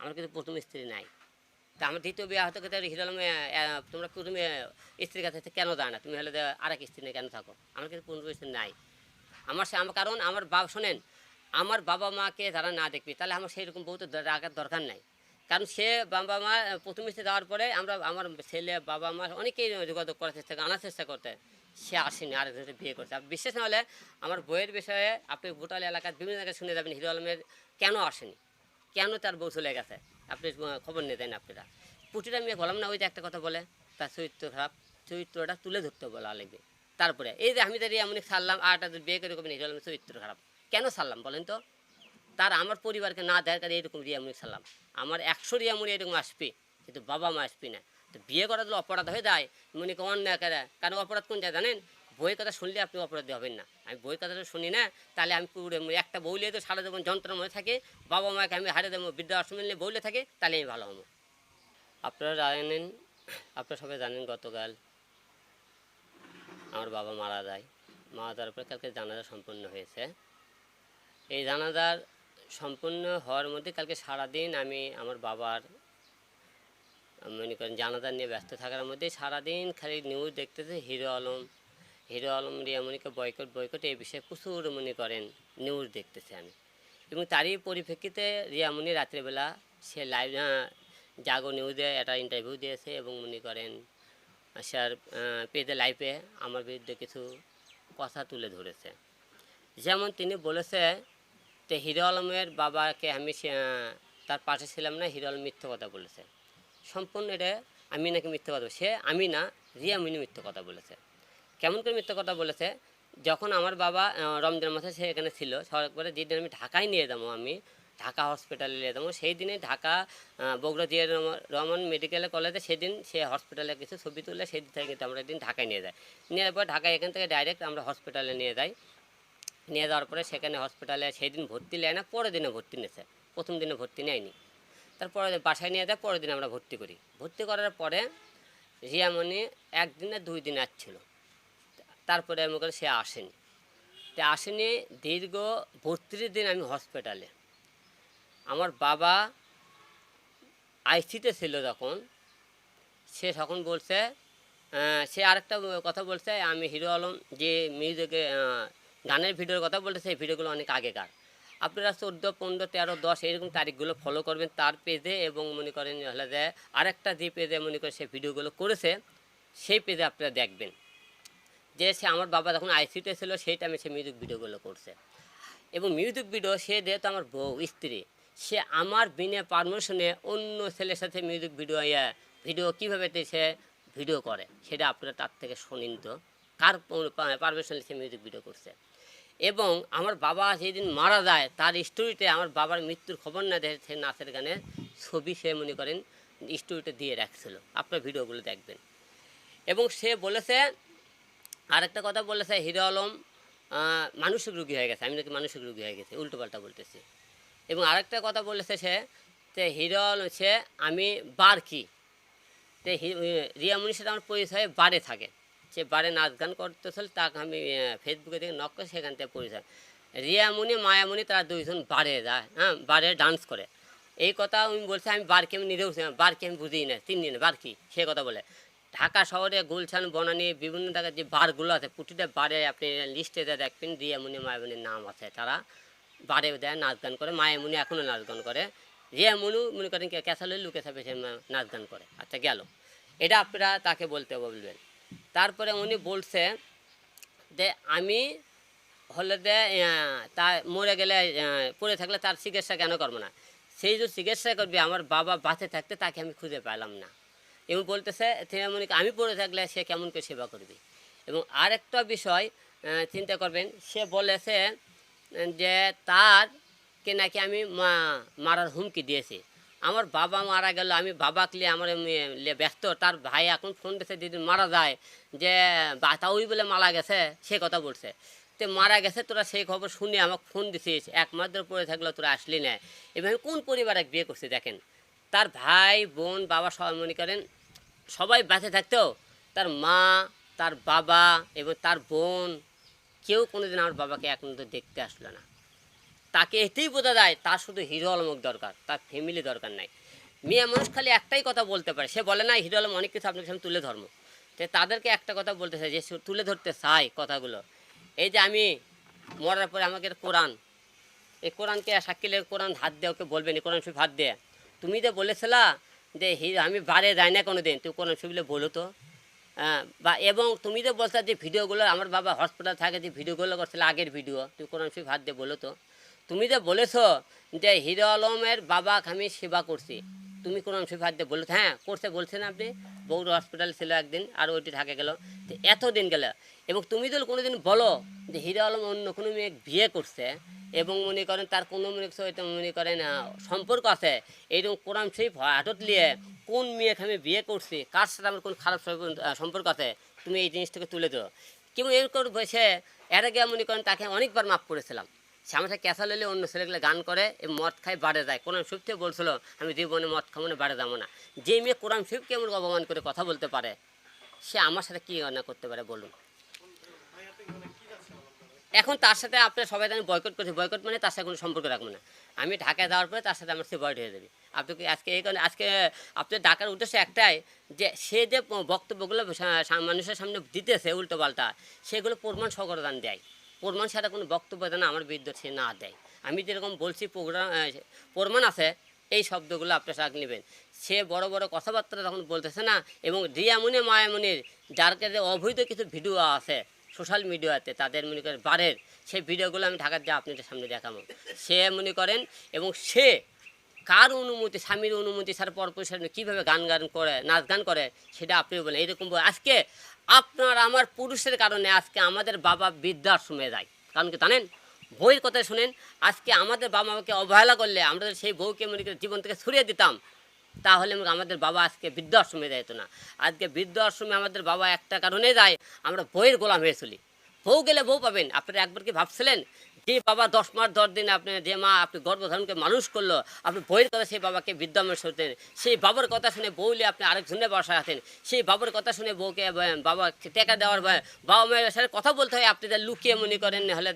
আমার কিন্তু প্রথম স্ত্রী নাই। তা আমার দ্বিতীয় বিয়ে হতে গেলে হিরো তোমরা প্রথমে স্ত্রীর কাছে কেন দাও না? তুমি হলে আর এক স্ত্রী কেন থাকো? আমার কিন্তু পূর্ণ স্ত্রী নাই। আমার সে, আমার কারণ, আমার বাবা, শোনেন, আমার বাবা মাকে যারা না দেখবি, তাহলে আমার সেই রকম বহুত রাখার দরকার নাই। কারণ সে বাবা মা প্রথম স্ত্রী যাওয়ার পরে আমরা, আমার ছেলে, বাবা মা অনেকেই যোগাযোগ করার চেষ্টা আনার চেষ্টা করতে। সে আসেনি আর বিয়ে করছে বিশেষ না হলে আমার বইয়ের বিষয়ে আপনি ভোটাল এলাকার বিভিন্ন জায়গায় শুনে যাবেন, হিরো আলমের কেন আসেনি? কেন তার বউ চলে গেছে? আপনি খবর নিয়ে আপনারা। পুটিরা মেয়ে বললাম না, ওই যে একটা কথা বলে, তার চরিত্র খারাপ। চরিত্রটা তুলে ধরতে বলা লাগবে। তারপরে, এই যে আমি তার এমনি ছাড়লাম একটা বিয়ে করে হিরো আলমের চরিত্র খারাপ। কেন ছাড়লাম বলেন তো? তার আমার পরিবারকে না দেয় কারণে এরকম রিয়ামুনি সালাম আমার একশো রিয়ামুনি এরকম আসবে, কিন্তু বাবা মা আসবি না। তো বিয়ে করা দিলে অপরাধ হয়ে যায় মনে করেন অন্যায় করে, কারণ অপরাধ কোন যায় জানেন? বইয়ের কথা শুনলে আপনি অপরাধী হবেন না। আমি বইয়ের কথাটা শুনি না, তাহলে আমি পুরো একটা বউলে তো সারা জীবন যন্ত্রণার মনে থাকে, বাবা মাকে আমি হারিয়ে দেবো, বৃদ্ধাশ্রমে নিয়ে বউলে থাকে, তাহলে আমি ভালো হব। আপনারা জানেন আপনারা সবাই জানেন গতকাল আমার বাবা মারা যায়। মারা যাওয়ার পরে কালকে জানাজা সম্পন্ন হয়েছে। এই জানাজার সম্পূর্ণ হওয়ার মধ্যে কালকে সারাদিন আমি আমার বাবার, মনে করেন জানাজা নিয়ে ব্যস্ত থাকার মধ্যে সারাদিন খালি নিউজ দেখতেছে, হিরো আলম হিরো আলম রিয়ামণিকে বয়কট বয়কট এই বিষয়ে প্রচুর মনে করেন নিউজ দেখতেছি আমি। এবং তারই পরিপ্রেক্ষিতে রিয়ামণি রাত্রেবেলা সে লাইভ জাগো নিউজে একটা ইন্টারভিউ দিয়েছে এবং মনে করেন স্যার পেজে লাইভে আমার বিরুদ্ধে কিছু কথা তুলে ধরেছে। যেমন তিনি বলেছে যে হিরো আলমের বাবাকে আমি তার পাশে ছিলাম না, হিরো আলম মিথ্যে কথা বলেছে। সম্পূর্ণ এটা আমি নাকি মিথ্যে কথা। সে আমি না রিয়ামিনী মিথ্যে কথা বলেছে। কেমন করে মিথ্যে কথা বলেছে? যখন আমার বাবা রমজান মাসে সে এখানে ছিল, সড়ক করে যেদিন আমি ঢাকায় নিয়ে যাব আমি, ঢাকা হসপিটালে নিয়ে যাব, সেই দিনে ঢাকা বগুড়া জিয়া রহমান- মেডিকেল কলেজে সেদিন সে হসপিটালে কিছু ছবি তুলে, সেই দিন থেকে কিন্তু আমরা একদিন ঢাকায় নিয়ে যাই। নিয়ে যাওয়ার পর ঢাকায় এখান থেকে ডাইরেক্ট আমরা হসপিটালে নিয়ে যাই। নিয়ে যাওয়ার পরে সেখানে হসপিটালে সেই দিন ভর্তি নেয় না, পরের দিনে ভর্তি নিয়েছে। প্রথম দিনে ভর্তি নেয়নি। তারপরে বাসায় নিয়ে যায়, পরের দিন আমরা ভর্তি করি। ভর্তি করার পরে রিয়ামণি একদিনে দুই দিন আসছিল। তারপরে আমি করে সে আসেনি। তা আসেনি, দীর্ঘ বত্রিশ দিন আমি হসপিটালে আমার বাবা আইসিতে ছিল যখন সে তখন বলছে সে আরেকটা কথা বলছে, আমি হিরো আলম যে মিউজিকে গানের ভিডিওর কথা বলতে সেই ভিডিওগুলো অনেক আগেকার। আপনারা চোদ্দ, পনেরো, তেরো, দশ এরকম তারিখগুলো ফলো করবেন তার পেজে এবং মনে করেন হলে যে আরেকটা যে পেজে মনে করে সে ভিডিওগুলো করেছে, সেই পেজে আপনারা দেখবেন। যে সে আমার বাবা যখন আইসিতে ছিল, সেই টাইমে সে মিউজিক ভিডিওগুলো করছে। এবং মিউজিক ভিডিও সে যেহেতু আমার বউ, স্ত্রী, সে আমার বিনা পারমিশনে অন্য ছেলের সাথে মিউজিক ভিডিও ভিডিও কীভাবে সে ভিডিও করে, সেটা আপনারা তার থেকে শুনিন তো। কার পারমিশনে সে মিউজিক ভিডিও করছে। এবং আমার বাবা যেদিন মারা যায়, তার স্টোরিতে আমার বাবার মৃত্যুর খবর না দেয়, সে নাচের গানের ছবি সে মনে করেন স্টোরিতে দিয়ে রাখছিল। আপনার ভিডিওগুলো দেখবেন। এবং সে বলেছে আরেকটা কথা বলেছে হিরো আলম মানসিক রুগী হয়ে গেছে। আমি নাকি মানসিক রুগী হয়ে গেছে উল্টোপাল্টা বলতেছি। এবং আরেকটা কথা বলেছে সে যে হিরো আলম সে, আমি বার কি? যে রিয়ামনির সাথে আমার পরিচয় বারে থাকে। সে বারে নাচ গান করতেছিল, তাকে আমি ফেসবুকে থেকে নক করে সেখান থেকে পরিচয়। রিয়ামণি মায়ামণি তারা দুইজন বারে যায় হ্যাঁ বারে ডান্স করে। এই কথা আমি বলছি, আমি বারকে আমি নিজেও বারকে আমি বুঝি না, তিন দিন বার কি? সে কথা বলে। ঢাকা শহরে গুলশান বনানি বিভিন্ন জায়গায় যে বারগুলো আছে প্রতিটা বারে আপনি লিস্টে দেখবেন রিয়ামণি মায়ামণির নাম আছে তারা বারে দেয় নাচ গান করে। মায়ামণি এখনও নাচ গান করে। রিয়ামণু মনে করেন ক্যাসালে লুকে থাকবে সে নাচ গান করে। আচ্ছা গেল। এটা আপনারা তাকে বলতে বলবেন। তারপরে উনি বলছে যে আমি হলে আহ, তা মরে গেলে পড়ে থাকলে তার চিকিৎসা কেন করব না? সেই যে চিকিৎসা করবে আমার বাবা বাঁচে থাকতে তাকে আমি খুঁজে পেলাম না। এবং বলতেছে মনে আমি পড়ে থাকলে সে কেমন করে সেবা করবে? এবং আরেকটা বিষয় চিন্তা করবেন, সে বলেছে যে তার কে নাকি আমি মা- মারার হুমকি দিয়েছি। আমার বাবা মারা গেল, আমি বাবাকে আমার ব্যস্ত, তার ভাই এখন ফোন দিয়েছে যেদিন মারা যায়, যে বাতা ওই বলে মারা গেছে, সে কথা বলছে। তো মারা গেছে, তোরা সেই খবর শুনে আমাকে ফোন দিছিস এক ধরে পড়ে থাকলেও তোরা আসলি না। এবার কোন পরিবারে বিয়ে করছে, দেখেন। তার ভাই, বোন, বাবা সবাই মনে করেন সবাই বেঁচে থাকতো তার মা, তার বাবা এবং তার বোন, কেউ কোনোদিন আমার বাবাকে এখন তো দেখতে আসলো না। তাকে এতেই বোঝা যায় তার শুধু হিরো আলমক দরকার, তার ফ্যামিলি দরকার নাই। মেয়ে মানুষ খালি একটাই কথা বলতে পারে, সে বলে না, হিরো আলম অনেক কিছু আপনার সামনে তুলে ধর্ম। তো তাদেরকে একটা কথা বলতে চাই যে তুলে ধরতে চাই কথাগুলো। এই যে আমি মরার পরে আমাকে কোরআন, এই কোরআনকে সাক্ষীলে কোরআন হাত দেওয়া ওকে বলবেন, এই কোরআন শরীফ হাত দিয়ে। তুমি যে বলেছিলা যে আমি বারে যাই না কোনো দিন। তুই কোরআন শরীফে বলো তো। হ্যাঁ, বা এবং তুমি যে বলছো যে ভিডিওগুলো আমার বাবা হসপিটাল থাকে যে ভিডিওগুলো করছিল আগের ভিডিও। তুই কোরআন শরীফ হাত দিয়ে বলো তো। তুমি যে বলেছ যে হিরো আলমের বাবাকে আমি সেবা করছি। তুমি কোরআন শরীফ হাত দিয়ে বলো হ্যাঁ করছে বলছেন আপনি। বৌর হসপিটাল ছিল একদিন আর ওইটি থাকে গেল। এত দিন গেল। এবং তুমি যদি কোনোদিন বলো যে হিরো আলম অন্য কোনো মেয়ে বিয়ে করছে। এবং মনে করেন তার কোনো মনে সহিত মনে করেন সম্পর্ক আছে। এইরকম কোরআন শরীফ হাটত নিয়ে কোন মেয়েকে আমি বিয়ে করছি, কার সাথে আমার কোন খারাপ সম্পর্ক- আছে, তুমি এই জিনিসটাকে তুলে দাও কিন্তু এরকম বসে, এর আগে মনে করেন তাকে অনেকবার মাফ করেছিলাম। সে আমার সাথে ক্যাসা লইলে অন্য ছেলেগুলো গান করে এই মদ খাই বাড়ে যায়। কোরআন শরীফ থেকে বলছিল, আমি জীবনে মদ খাব না, বাড়ে যাব না। যে মেয়ে কোরআন শরীফকে এমন অপমান করে কথা বলতে পারে, সে আমার সাথে কী না করতে পারে বলুন? এখন তার সাথে আপনার সবাই জানেন বয়কট করছে। বয়কট মানে তার সাথে কোনো সম্পর্ক রাখব না। আমি ঢাকায় যাওয়ার পরে তার সাথে আমার সে বয়ট হয়ে যাবে। আপনি কি আজকে এই কারণে আজকে আপনার ডাকার উদ্দেশ্য একটাই যে সে যে বক্তব্যগুলো মানুষের সামনে দিতেছে উল্টো পাল্টা, সেগুলো প্রমাণ সহকরদান দেয়। প্রমাণ ছাড়া কোনো বক্তব্য যেন আমার বিরুদ্ধে সে না দেয়। আমি যেরকম বলছি, প্রোগ্রাম প্রমাণ আছে, এই শব্দগুলো আপনার সাথে নেবেন। সে বড় বড় কথাবার্তা তখন বলতেছে না, এবং রিয়ামুনি মায়ামুনির যার কাছে অবৈধ কিছু ভিডিও আছে সোশ্যাল মিডিয়াতে তাদের মনে করেন বারের সেই ভিডিওগুলো আমি ঢাকার দিয়ে আপনাদের সামনে দেখাবো। সে মনে করেন এবং সে কার অনুমতি, স্বামীর অনুমতি ছাড়া পরপুরুষের কীভাবে গান গান করে, নাচ গান করে, সেটা আপনি বলেন। এরকম আজকে আপনার আমার পুরুষের কারণে আজকে আমাদের বাবা বৃদ্ধাশ্রমে যায়। কারণ কি জানেন? বইয়ের কথা শুনেন, আজকে আমাদের বাবা মাকে অবহেলা করলে আমরা সেই বউকে মনে করে জীবন থেকে সরিয়ে দিতাম। তাহলে আমাদের বাবা আজকে বৃদ্ধাশ্রমে যাইতো না। আজকে বৃদ্ধাশ্রমে আমাদের বাবা একটা কারণে যায়, আমরা বইয়ের গোলাম হয়ে চলি। বউ গেলে বউ পাবেন আপনারা একবার কি ভাবছিলেন? যে বাবা দশ মাস, দশ দিন আপনি যে মা, আপনি গর্ভধারণকে মানুষ করল, আপনি বইয়ের কথা সেই বাবাকে বৃদ্ধাশ্রমে সরতেন সেই বাবার কথা শুনে বউলে আপনি আরেকজনের বাসায় আছেন সেই বাবার কথা শুনে বউকে, বাবা টেকা দেওয়ার বাবা মায়ের সাথে কথা বলতে হয়, আপনি লুকিয়ে মনে করেন হলে